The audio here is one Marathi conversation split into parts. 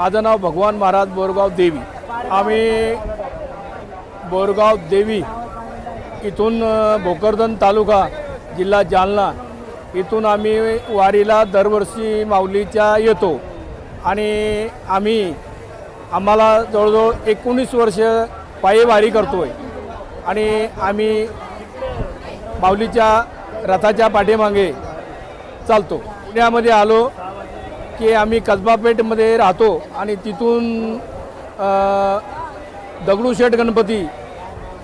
माझं नाव भगवान महाराज बोरगाव देवी. आम्ही बोरगाव देवी इथून भोकरदन तालुका जिल्हा जालना इथून आम्ही वारीला दरवर्षी माऊलीच्या येतो. आणि आम्ही आम्हाला जवळजवळ एकोणीस वर्ष पायी वारी करतो आहे आणि आम्ही माऊलीच्या रथाच्या पाठीमागे चालतो. पुण्यामध्ये आलो. की आम्ही कसबापेठमध्ये राहतो आणि तिथून दगडूशेठ गणपती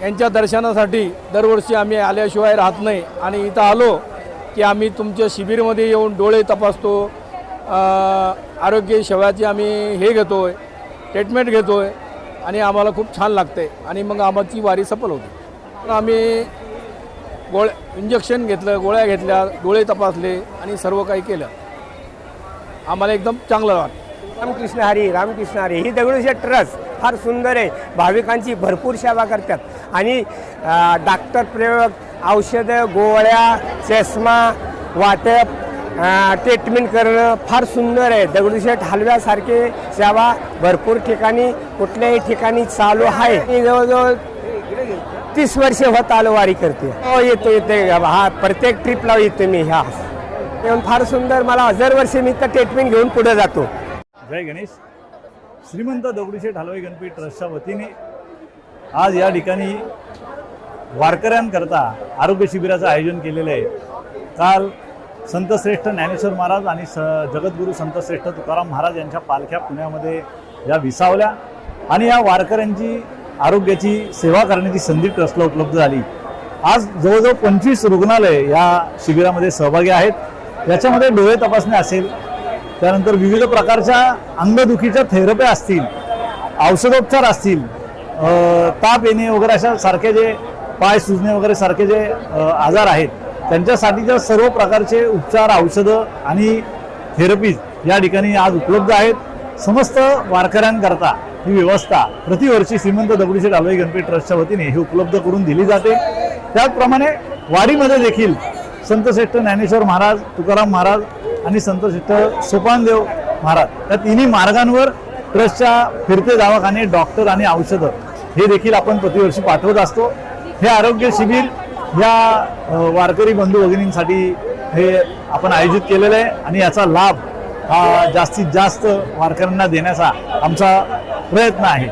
यांच्या दर्शनासाठी दरवर्षी आम्ही आल्याशिवाय राहत नाही. आणि इथं आलो की आम्ही तुमच्या शिबिरमध्ये येऊन डोळे तपासतो आरोग्य सेवाची आम्ही हे घेतो आहे ट्रीटमेंट घेतो आहे आणि आम्हाला खूप छान लागते आणि मग आम्हाची वारी सफल होते. आम्ही गोळ्या इंजेक्शन घेतलं गोळ्या घेतल्या डोळे तपासले आणि सर्व काही केलं. आम्हाला एकदम चांगलं वाटतं. रामकृष्ण हरी रामकृष्ण हरी. ही दगडूशेठ ट्रस्ट फार सुंदर आहे. भाविकांची भरपूर सेवा करतात. आणि अ, डॉक्टर प्रयोग औषधं गोळ्या चष्मा वाटप अ, ट्रीटमेंट करणं फार सुंदर आहे. दगडूशेठ हलव्यासारखे सेवा भरपूर ठिकाणी कुठल्याही ठिकाणी चालू आहे. मी जवळजवळ तीस वर्ष होत आलो वारी करते. हो येतो येते हा प्रत्येक ट्रिपला येतो मी. ह्या येऊन फार सुंदर मला हजार वर्षी मी तर ट्रीटमेंट घेऊन पुढे जातो. जय गणेश. श्रीमंत दगडूशेठ हलवाई गणपती ट्रस्टच्या वतीने आज या ठिकाणी वारकऱ्यांकरता आरोग्य शिबिराचं आयोजन केलेलं आहे. काल संतश्रेष्ठ ज्ञानेश्वर महाराज आणि स जगद्गुरू संतश्रेष्ठ तुकाराम महाराज यांच्या पालख्या पुण्यामध्ये या विसावल्या आणि या वारकऱ्यांची आरोग्याची सेवा करण्याची संधी ट्रस्टला उपलब्ध झाली. आज जवळजवळ पंचवीस रुग्णालय या शिबिरामध्ये सहभागी आहेत. याच्यामध्ये डोळे तपासणी असेल त्यानंतर विविध प्रकारच्या अंगदुखीच्या थेरप्या असतील औषधोपचार असतील ताप येणे वगैरे अशा सारखे जे पाय सुजणे वगैरे सारखे जे आजार आहेत त्यांच्यासाठीच्या सर्व प्रकारचे उपचार औषधं आणि थेरपीज या ठिकाणी आज उपलब्ध आहेत. समस्त वारकऱ्यांकरता ही व्यवस्था प्रतिवर्षी श्रीमंत दगडूशेठ हलवाई गणपती ट्रस्टच्या वतीने ही उपलब्ध करून दिली जाते. त्याचप्रमाणे वाडीमध्ये देखील संतश्रेष्ठ ज्ञानेश्वर महाराज तुकाराम महाराज आणि संतश्रेष्ठ सोपानदेव महाराज. या तिन्ही मार्गांवर ट्रस्टच्या फिरते दवाखाने डॉक्टर आणि औषधं हे देखील आपण प्रतिवर्षी पाठवत असतो. हे आरोग्य शिबिर या वारकरी बंधू भगिनींसाठी हे आपण आयोजित केलेलं आहे आणि याचा लाभ हा जास्तीत जास्त वारकऱ्यांना देण्याचा आमचा प्रयत्न आहे.